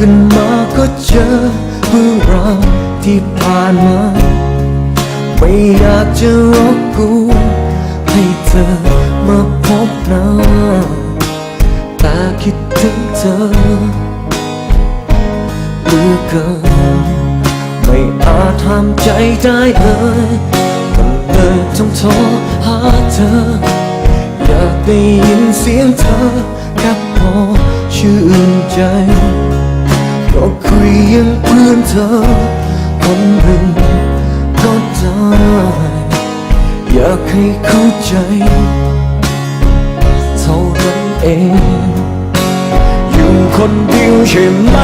ขึ้นมาก็เจอเรื่องราวที่ผ่านมา ไม่อยากจะรบกวนให้เธอมาพบหน้าแต่คิดถึงเธอเหลือเกินไม่อาจทำใจได้เลยมันเลยต้องโทรหาเธอ อยากได้ยินเสียงเธอแค่พอชื่นใจ ยยังเพื่อนเธอคนหนึ่งก็ได้อยากให้เข้าใจ เท่านั้นเอง อยู่คนเดียวใช่ไหม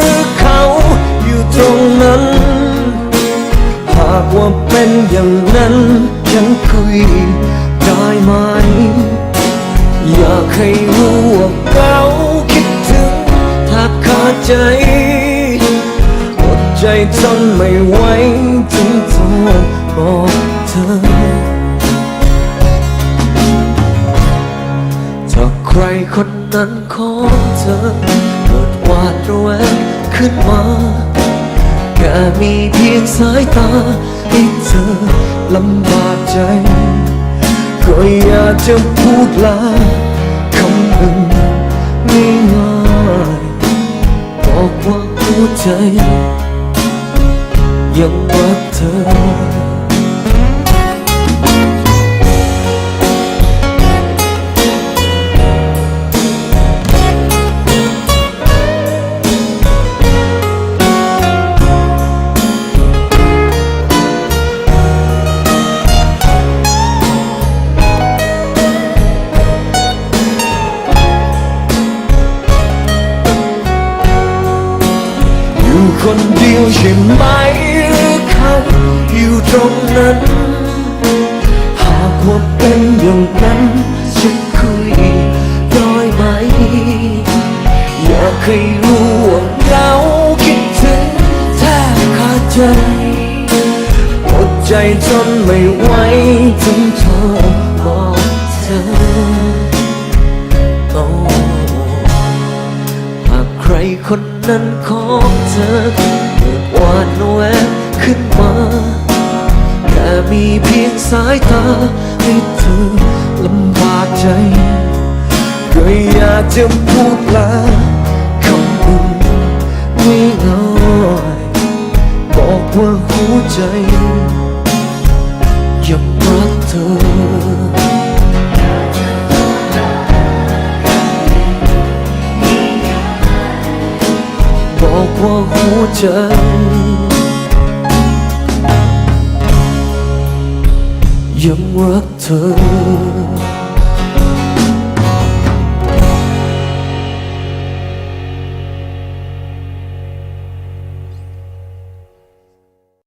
หรือเขาอยู่ตรงนั้น หากว่าเป็นอย่างนั้น ฉันคุยได้ไหม อยากให้รู้ว่าเขาคิดถึงถ้าขาดใจ อดใจทนไม่ไหวจึงโทรบอกเธอ ถ้าใครคนนั้นของเธอเกิดวาดระแวงขึ้นมาแค่มีเพียงสายตาให้เธอลำบากใจ ก็อยากจะพูดลาคำหนึ่งง่ายๆบอกว่าหัวใจ ยังรักเธอคนเดียวใช่ไหม อยู่ตรงนั้น หากว่าเป็นอย่างนั้นจะคุยได้ไหม อยากให้รู้ว่าเราคิดถึงแทบขาดใจอดใจทนไม่ไหวถึงโทรบอกเธอโอ้หากใครคนนั้นของเธอเกิดวาดระแวง ขึ้นมาแค่มีเพียงสายตาให้เธอลำบากใจ ก็อยากจะพูดลาคำหนึ่งไม่ง่ายบอกว่าหัวใจยังรักเธอบอก ว่าหั